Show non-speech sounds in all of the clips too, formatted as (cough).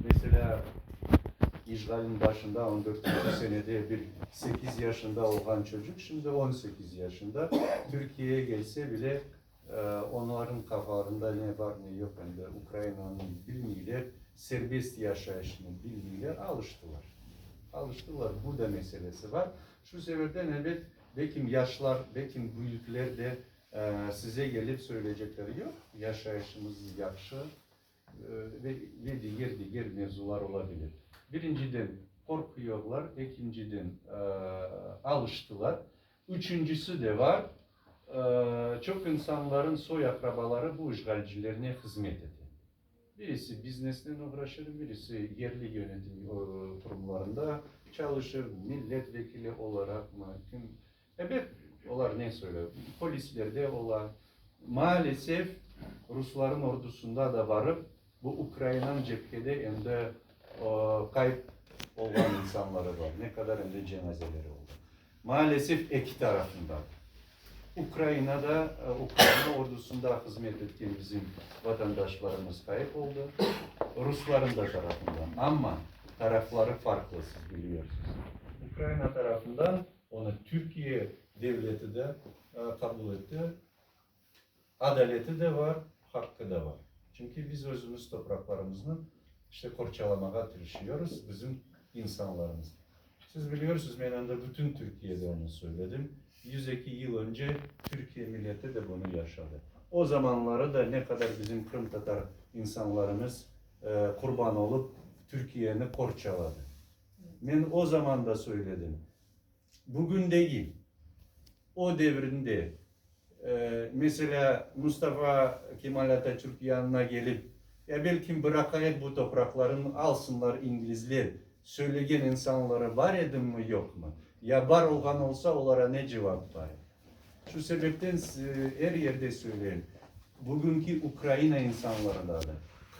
Mesela işgalin başında 14. senede bir 8 yaşında olan çocuk şimdi 18 yaşında Türkiye'ye gelse bile e, onların kafalarında ne var ne yok de Ukrayna'nın bilmiyle serbest yaşayışını bilmiyle alıştılar. Alıştılar. Bu da meselesi var. Şu sebepten elbet belki yaşlar, belki büyükler de e, size gelip söyleyecekleri yok. Yaşayışımız yakşı e, ve, ve diğer diğer mevzular olabilir. Birinciden korkuyorlar, ikinciden e, alıştılar. Üçüncüsü de var. E, çok insanların soy akrabaları bu işgalcilerine hizmet ediyor. Birisi biznesle uğraşır, birisi yerli yönetim e, kurumlarında çalışır, milletvekili olarak mı, kim, evet, onlar ne söylüyor, polislerde olan, maalesef Rusların ordusunda da varıp, bu Ukrayna'nın cephede hem de e, kayıp olan insanları var. Ne kadar hem de cenazeleri oldu. Maalesef iki tarafından. Ukrayna'da, e, Ukrayna ordusunda hizmet ettiğim bizim vatandaşlarımız kayıp oldu. Rusların da tarafından. Ama tarafları farklı siz biliyorsunuz. Ukrayna tarafından onu Türkiye devleti de e, kabul etti. Adaleti de var, hakkı da var. Çünkü biz özümüz topraklarımızı işte korçalamaya çalışıyoruz bizim insanlarımız. Siz biliyorsunuz ben de bütün Türkiye'de onu söyledim. 102 yıl önce Türkiye milleti de bunu yaşadı. O zamanları da ne kadar bizim Kırım Tatar insanlarımız e, kurban olup Türkiye'ni korçaladı. Ben o zaman da söyledim. Bugün değil. O devrinde e, mesela Mustafa Kemal Atatürk yanına gelip ya belki bırakayım bu toprakların alsınlar İngilizler söyleyen insanları var edin mi yok mu? Ya var olan olsa onlara ne cevap var? Şu sebepten her yerde söyleyeyim. Bugünkü Ukrayna insanlarına da,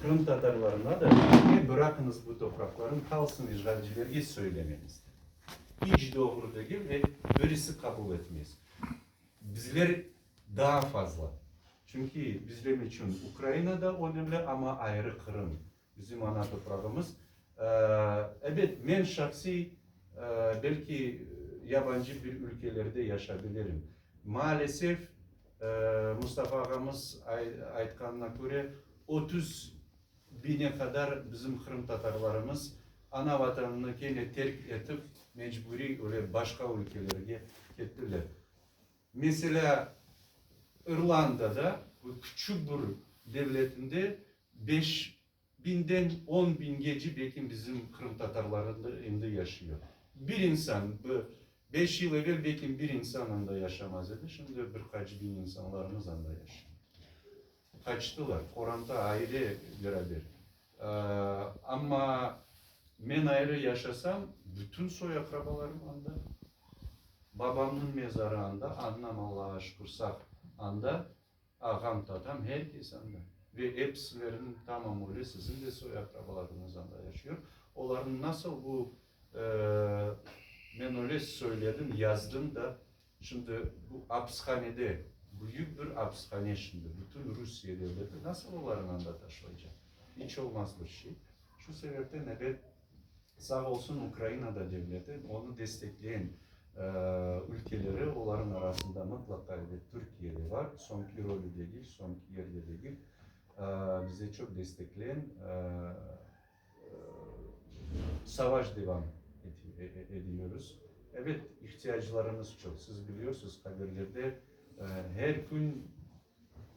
Kırım Tatarlarına da ne bırakınız bu toprakların kalsın işgalcileri söylemeniz. Hiç doğru değil ve birisi kabul etmez. Bizler daha fazla. Çünkü bizler için Ukrayna da önemli ama ayrı Kırım. Bizim ana toprağımız. Ee, evet ben şahsi e, belki yabancı bir ülkelerde yaşayabilirim. Maalesef e, Mustafa ağamız Ay- Aytkan'ına göre 30 bine kadar bizim Kırım Tatarlarımız ana vatanını gene terk edip mecburi öyle başka ülkelere gittiler. Mesela İrlanda'da bu küçük bir devletinde 5 binden 10 bin gece belki bizim Kırım Tatarlarında yaşıyor. Bir insan bu 5 yıl evvel belki bir insan anda yaşamaz idi. Şimdi birkaç bin insanlarımız anda yaşıyor. Kaçtılar. Oranda aile beraber. Ee, ama ben ayrı yaşasam bütün soy akrabalarım anda. Babamın mezarı anda, annem Allah'a şükür sağ anda, ağam tatam herkes anda. Ve hepsilerin tamamıyla sizin de soy akrabalarınız anda yaşıyor. Onların nasıl bu e, ben öyle söyledim, yazdım da şimdi bu hapishanede, büyük bir hapishane şimdi, bütün Rusya devleti nasıl onların anda taşıyacak? Hiç olmaz bir şey. Şu sebepten evet, sağ olsun Ukrayna'da devleti onu destekleyen ülkeleri onların arasında mutlaka evet Türkiye'de var. Sonki rolü değil, sonki yerde değil. E, bize çok destekleyen e, e, savaş devam e- e- ediyoruz. Evet ihtiyaçlarımız çok. Siz biliyorsunuz haberlerde her gün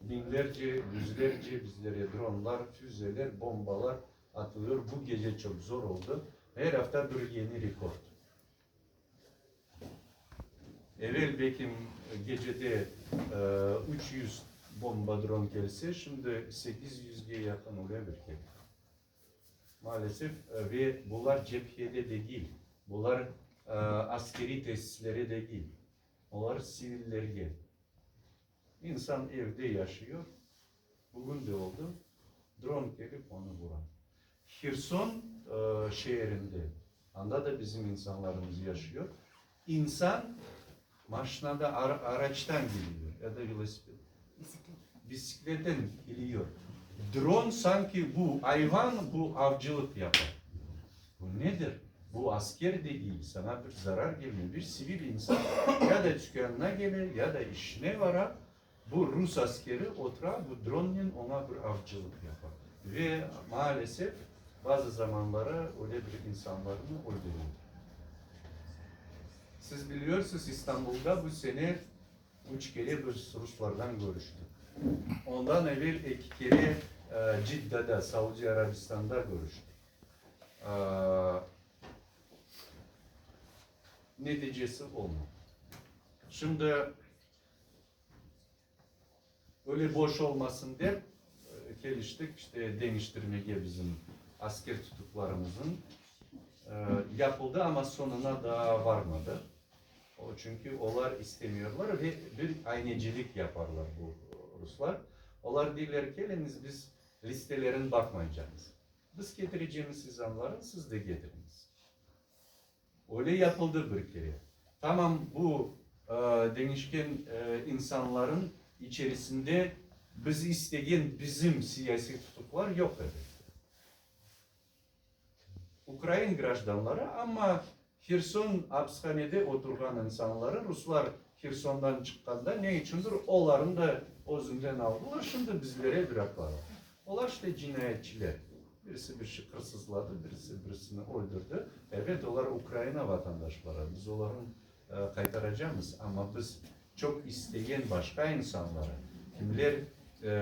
binlerce, yüzlerce bizlere dronlar, füzeler, bombalar atılıyor. Bu gece çok zor oldu. Her hafta bir yeni rekor. Evvel belki gecede e, 300 bomba drone gelse şimdi 800'ye yakın kere. Maalesef e, ve bunlar cephede de değil. Bunlar e, askeri tesislere de değil. Onlar sivillere. İnsan evde yaşıyor. Bugün de oldu. Drone gelip onu vuran. Hirson e, şehrinde. Anda da bizim insanlarımız yaşıyor. İnsan maşinada ara- araçtan geliyor ya da velosiped. Bisikletten geliyor. Drone sanki bu hayvan bu avcılık yapar. Bu nedir? Bu asker de değil. Sana bir zarar gelmiyor. Bir sivil insan (clears throat) ya da dükkanına gelir ya da işine vara. Bu Rus askeri otura bu drone ile ona bir avcılık yapar. Ve maalesef bazı zamanlara öyle bir insanlarını öldürüyor. Siz biliyorsunuz İstanbul'da bu sene üç kere biz Ruslardan görüştük. Ondan evvel iki kere e, Cidde'de, Saudi Arabistan'da görüştük. E, neticesi olmadı. Şimdi öyle boş olmasın diye e, geliştik işte değiştirmeye bizim asker tutuklarımızın e, yapıldı ama sonuna daha varmadı. O çünkü onlar istemiyorlar ve bir aynecilik yaparlar bu Ruslar. Onlar diyorlar ki "Eliniz biz listelerin bakmayacağız. Biz getireceğimiz insanları siz de getiriniz. Öyle yapıldı bir kere. Tamam bu e, değişken e, insanların içerisinde bizi isteyen bizim siyasi tutuklar yok dedi. Ukrayna graždanları ama Hirson hapishanede oturgan insanları Ruslar Hirson'dan çıkkanda ne içindir? Onların da özünden aldılar. Şimdi bizlere bıraktılar. Onlar işte cinayetçiler. Birisi bir şey hırsızladı, birisi birisini öldürdü. Evet onlar Ukrayna vatandaşları. Biz onların e, kaytaracağız ama biz çok isteyen başka insanları, kimler e, e,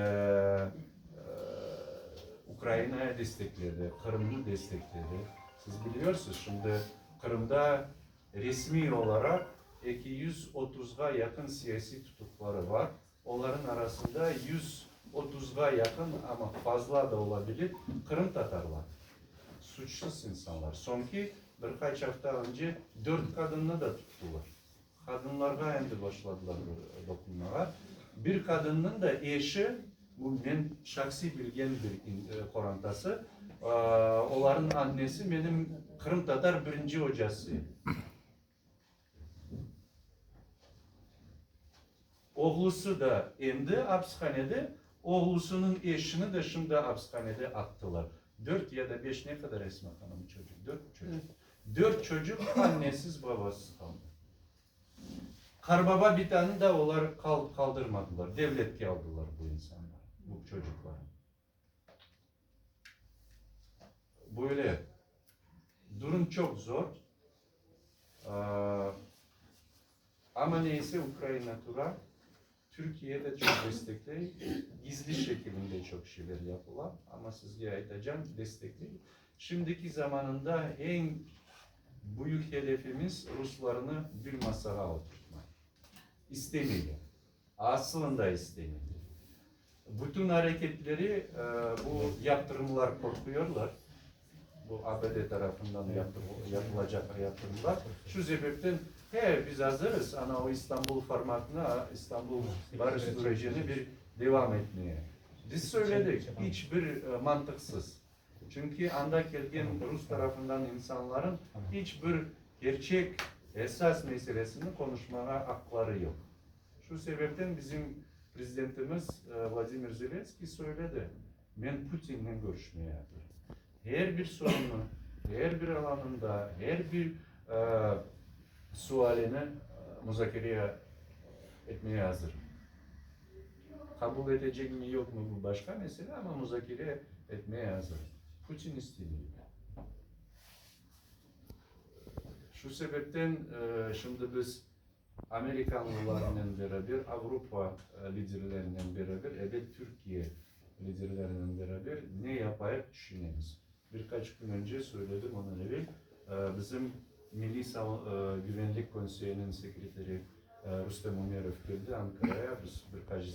Ukrayna'ya destekledi, Kırım'ı destekledi. Siz biliyorsunuz şimdi Kırım'da resmi olarak 230'a yakın siyasi tutukları var. Onların arasında 130'a yakın ama fazla da olabilir Kırım Tatarlar. Suçsuz insanlar. Sonki birkaç hafta önce dört kadını da tuttular. Kadınlarga endi başladılar dokunmaya. Bir kadının da eşi, bu ben şahsi bilgen bir e, korantası, onların annesi benim Kırım Tatar birinci hocası. Oğlusu da endi hapishanede, oğlusunun eşini de şimdi hapishanede attılar. Dört ya da beş ne kadar Esma Hanım çocuk? Dört çocuk. Dört çocuk annesiz babasız kaldı. Karbaba bir tane de onlar kal- kaldırmadılar. Devletke aldılar bu insanlar, bu çocuklar. Böyle. Durum çok zor. Ee, ama neyse Ukrayna tura Türkiye'de çok destekli, gizli şekilde çok şeyler yapılan ama sizlere edeceğim destekli. Şimdiki zamanında en büyük hedefimiz Ruslarını bir masaya oturtmak. İstemiyor. Aslında istemiyor. Bütün hareketleri e, bu yaptırımlar korkuyorlar. Bu ABD tarafından yapılacak yaptırımlar. Şu sebepten he biz hazırız ana o İstanbul formatına İstanbul barış sürecini bir devam etmeye. Biz söyledik hiçbir e, mantıksız. Çünkü anda gelgen Rus tarafından insanların hiçbir gerçek esas meselesini konuşmaya hakları yok. Şu sebepten bizim prezidentimiz e, Vladimir Zelenski söyledi. Ben Putin'le görüşmeye. Her bir sorunu, her bir alanında, her bir e, sualini e, müzakereye etmeye hazırım. Kabul edecek mi yok mu bu başka mesele ama müzakere etmeye hazırım. Putin istemiyor. Şu sebepten e, şimdi biz Amerikanlılarla beraber, Avrupa e, liderleriyle beraber, evet Türkiye liderleriyle beraber ne yapayım düşünüyoruz. Birkaç gün önce söyledim onun evvel. E, bizim Milli e, Güvenlik Konseyi'nin sekreteri Rüstem Umerov geldi Ankara'ya. Biz birkaç